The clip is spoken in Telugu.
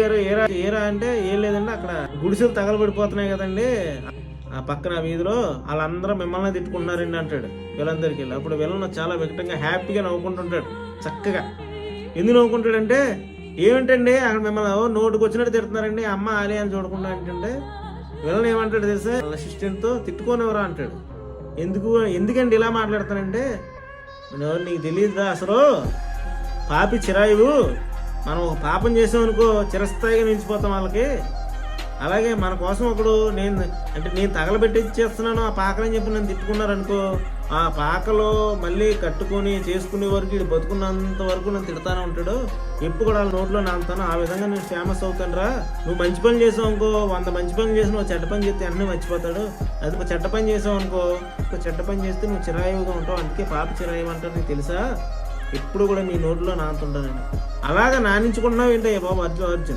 గారు ఏరా ఏరా అంటే ఏం లేదండి అక్కడ గుడిసెలు తగలబడిపోతున్నాయి కదండి. ఆ పక్కన వీధిలో వాళ్ళందరూ మిమ్మల్ని తిట్టుకుంటున్నారండి అంటాడు వీళ్ళందరికీ. వెళ్ళి అప్పుడు వీళ్ళని చాలా వికటంగా హ్యాపీగా నవ్వుకుంటుంటాడు చక్కగా. ఎందుకు నవ్వుకుంటాడంటే ఏమిటండి అక్కడ మిమ్మల్ని నోటుకు వచ్చినట్టు తిడుతున్నారండి అమ్మ ఆలే అని చూడకుండా ఏంటంటే వీళ్ళని ఏమంటాడు తెలుసా? వాళ్ళ అసిస్టెంట్తో తిట్టుకోనివరా అంటాడు. ఎందుకు ఎందుకండి ఇలా మాట్లాడతానంటే నీకు తెలియదురా అసలు? పాపి చిరాయువు మనం ఒక పాపం చేసామనుకో చిరస్థాయిగా నిలిచిపోతాం వాళ్ళకి. అలాగే మన కోసం ఒకడు నేను అంటే నేను తగలబెట్టి చేస్తున్నాను ఆ పాకలని చెప్పి నన్ను తిట్టుకున్నారనుకో ఆ పాకలో మళ్ళీ కట్టుకొని చేసుకునే వరకు ఇది బతుకున్నంత వరకు నన్ను తిడతానే ఉంటాడు. ఎప్పుడు కూడా వాళ్ళ నోట్లో నాంతాను ఆ విధంగా నేను ఫేమస్ అవుతానురా. నువ్వు మంచి పని చేసావు అనుకో వంద మంచి పని చేసి నువ్వు చెడ్డ పని చేస్తే అన్నీ మర్చిపోతాడు. అది ఒక చెడ్డ పని చేసావు అనుకో ఒక చెడ్డ పని చేస్తే నువ్వు చిరాయువుగా ఉంటావు. అందుకే పాప చిరాయువు అంటారు నీకు తెలుసా? ఎప్పుడు కూడా నీ నోట్లో నాంతుంటానండి అలాగ నానించుకుంటున్నావు ఏంటయ్యా బాబు అర్జున్ అర్జున్?